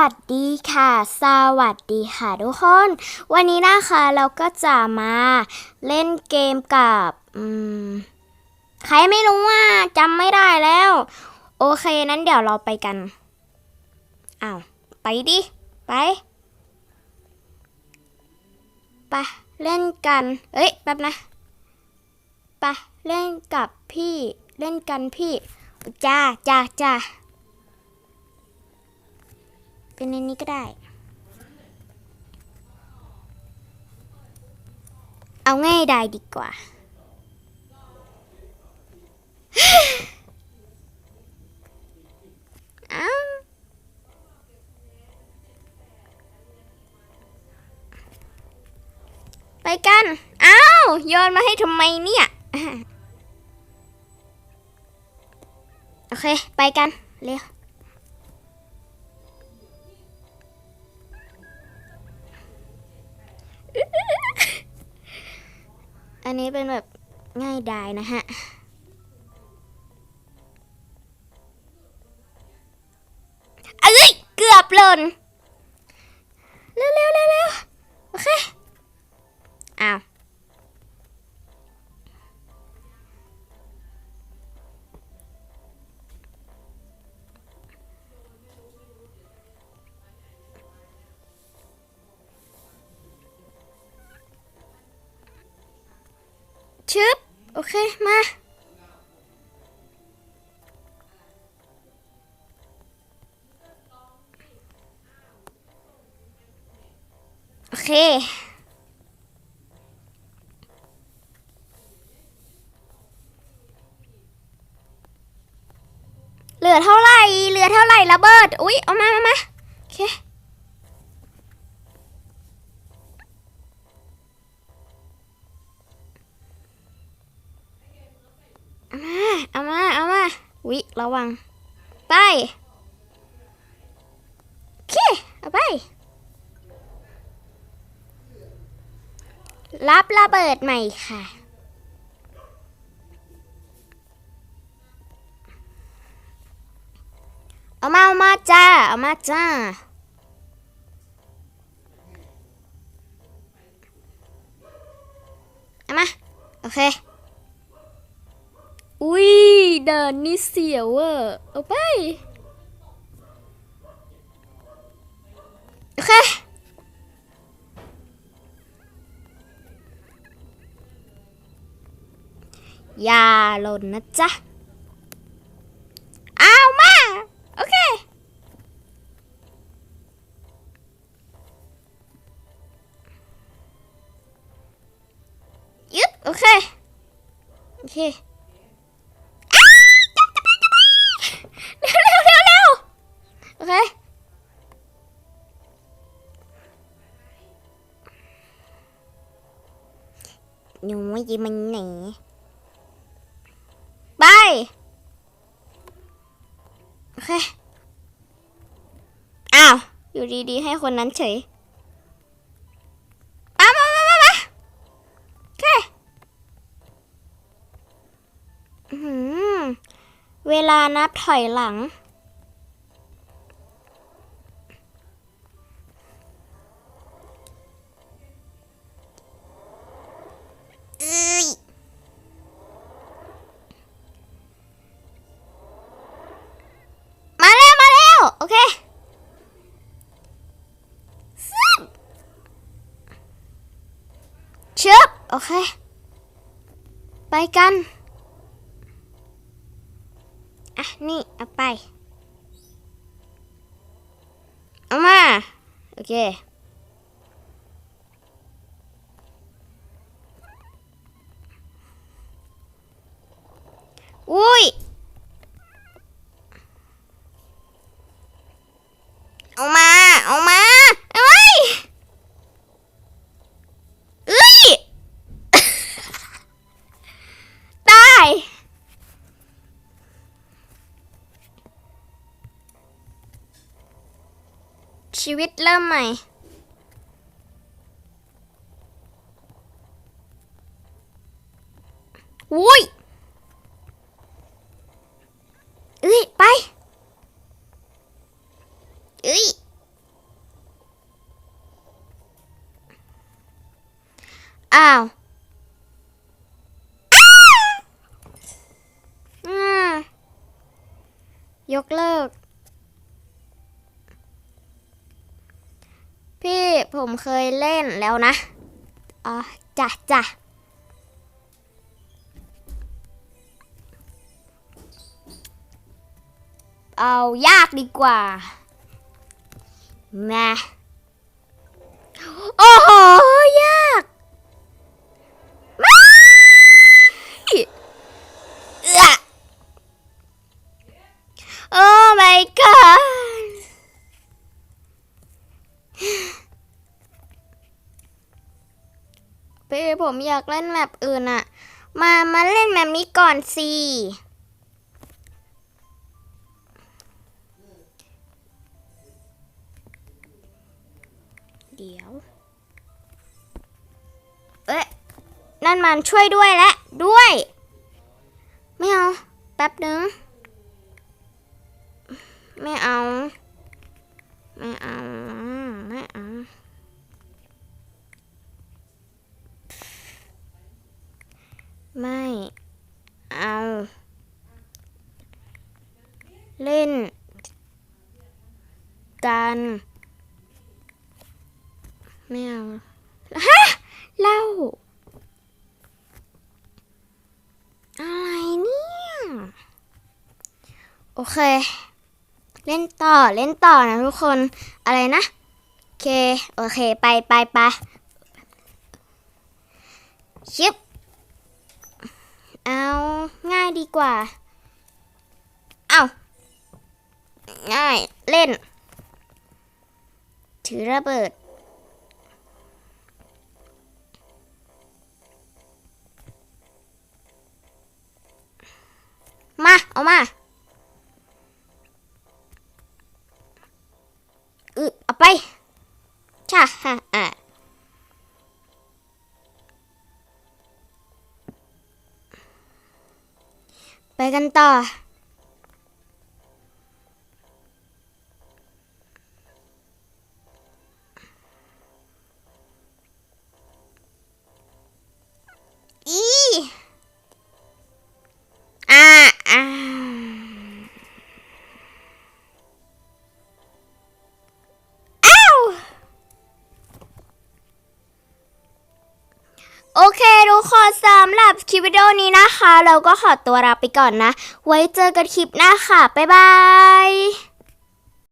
วัสดีค่ะ สวัสดีค่ะทุกคน วันนี้นะคะเราก็จะมาเล่นเกมกับใครไม่รู้ว่าจำไม่ได้แล้ว โอเคนั้นเดี๋ยวเราไปกันอ้าวไปดิ ไปไปเล่นกัน เอ้ยแป๊บนะไปเล่นกับพี่ เล่นกันพี่ จ้าจ้าจ้า เป็นในนี้ก็ได้ เอาง่ายได้ดีกว่าอ้าวไปกัน อ้าวโยนมาให้ทำไมเนี่ยโอเค ไปกัน เร็ว อันนี้เป็นแบบง่ายดายนะฮะ เอ้ย เกือบหล่น ชึบ โอเค มาโอเค เหลือเท่าไหร่ เหลือเท่าไหร่ระเบิด อุ๊ย เอามามามาโอเค เอามา เอามา วิระวัง ไปโอเคเอาไป รับระเบิดใหม่ค่ะเอามาเอามาจ้าเอามาจ้าเอามา โอเค อุ้ยเดินนี่เสียวเวอร์เอาไป โอเคอย่าหล่นนะจ๊ะเอามา โอเค ยึบโอเค โอเค หนูจะมันไหนไปโอเคอ้าว อยู่ดีๆ ให้คนนั้นเฉยเอามามามามาโอเคเวลานับถอยหลัง โอเค ไปกัน อะ นี่ เอาไป เอามา โอเค ชีวิตเริ่มใหม่ วุ้ยเอ้ย ไปเอ้ยอ้าวยกเลิก ผมเคยเล่นแล้วนะ อ๋อจ้ะจ้ะเอายากดีกว่ามาโอ้โห ยากไม่เออโอ้ my god พี่ผมอยากเล่นแมปอื่นอะมามาเล่นแมปนี้ก่อนสิเดี๋ยว เอ๊ะ นั่นมันช่วยด้วยและ ด้วย ไม่เอา แป๊บนึง ไม่เอา ไม่เอา ไม่เอา ไม่เอา เล่น กัน ไม่เอาฮะเล่า อะไรเนี่ย โอเค เล่นต่อเล่นต่อนะทุกคน อะไรนะ โอเค โอเค ไปไปไปชิปเอาง่ายดีกว่า เอาง่ายเล่น ถือระเบิด มา เอามาอือเอาไปช่าฮะอะไปกันต่อ โอเคทุกคนสำหรับคลิปวิดีโอนี้นะคะ เราก็ขอตัวลาไปก่อนนะ ไว้เจอกันคลิปหน้าค่ะ บ๊ายบาย